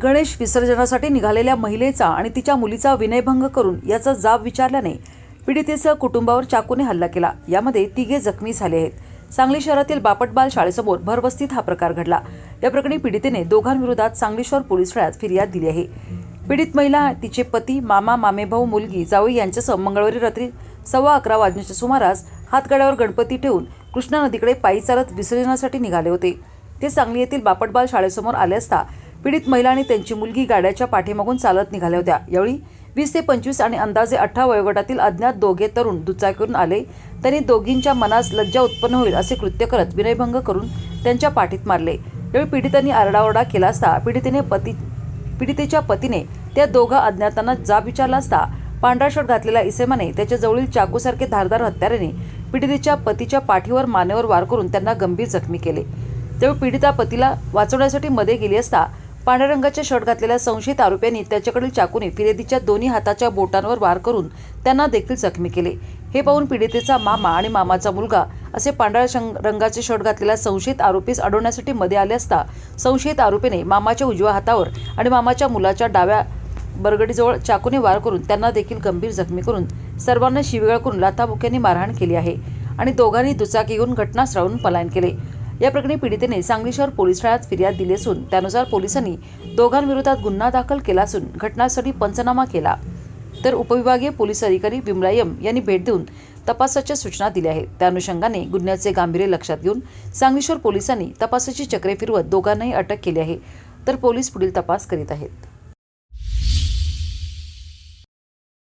गणेश विसर्जनासाठी निघालेल्या महिलेचा आणि तिच्या मुलीचा विनयभंग करून याचा जाब विचारल्याने पीडितेसह कुटुंबावर चाकूने हल्ला केला. यामध्ये तिघे जखमी झाले आहेत. सांगली शहरातील बापटबाल शाळेसमोर भरवस्तीत हा प्रकार घडला. या प्रकरणी पीडितेने दोघांविरोधात सांगलीश्वर पोलीस ठाण्यात फिर्याद दिली आहे. पीडित महिला तिचे पती मामा मामेभाऊ मुलगी जावई यांच्यासह मंगळवारी रात्री सव्वा अकरा वाजण्याच्या सुमारास हातगाड्यावर गणपती ठेवून कृष्णा नदीकडे पायी चालत विसर्जनासाठी निघाले होते. ते सांगली येथील बापटबाल शाळेसमोर आले असता पीडित महिला आणि त्यांची मुलगी गाड्याच्या पाठीमागून चालत निघाल्या होत्या. यावेळी वीस ते पंचवीस आणि अंदाजे अठरा वयोगटातील अज्ञात दोघे तरुण दुचाकीवरून आले. त्यांनी दोघींच्या मनास लज्जा उत्पन्न होईल असे कृत्य करत विनयभंग करून त्यांच्या पाठीत मारले. यावेळी पीडितांनी आरडाओरडा केला असता पीडितेने पती पीडितेच्या पतीने त्या दोघा अज्ञातांना जाब विचारला असता पांढरा शर्ट घातलेला इसेमाने त्याच्या जवळील चाकूसारखे धारदार हत्याराने पीडितेच्या पतीच्या पाठीवर मानेवर वार करून त्यांना गंभीर जखमी केले. त्यावेळी पीडिता पतीला वाचवण्यासाठी मध्ये गेली असता पांढऱ्या रंगाचे शर्ट घातलेल्या संशयित आरोपींनी त्याच्याकडील चाकूने फिर्यादीच्या दोन्ही हाताच्या बोटांवर वार करून त्यांना देखील जखमी केले. हे पाहून पीडितेचा मामा आणि मामाचा मुलगा असे पांढऱ्या रंगाचे शर्ट घातलेल्या संशयित आरोपीस अडवण्यासाठी मध्ये आले असता संशयित आरोपीने मामाच्या उजव्या हातावर आणि मामाच्या मुलाच्या डाव्या बरगडीजवळ चाकूने वार करून त्यांना देखील गंभीर जखमी करून सर्वांना शिवीगाळ करून लाथाबुक्यांनी मारहाण केली आहे आणि दोघांनी दुचाकी घेऊन घटनास्थळावरून पलायन केले. या प्रकरणी पीडितेने सांगली शहर पोलीस ठाण्यात फिर्याद दिली असून त्यानुसार पोलिसांनी दोघांविरोधात गुन्हा दाखल केला असून घटनास्थळी पंचनामा केला. तर उपविभागीय पोलीस अधिकारी विमलायम यांनी भेट देऊन तपासाच्या सूचना दिल्या आहेत. त्या अनुषंगाने गुन्ह्याचे गांभीर्य लक्षात घेऊन सांगलीश्वर पोलिसांनी तपासाची चक्रे फिरवत दोघांनाही अटक केली आहे. तर पोलीस पुढील तपास करीत आहेत.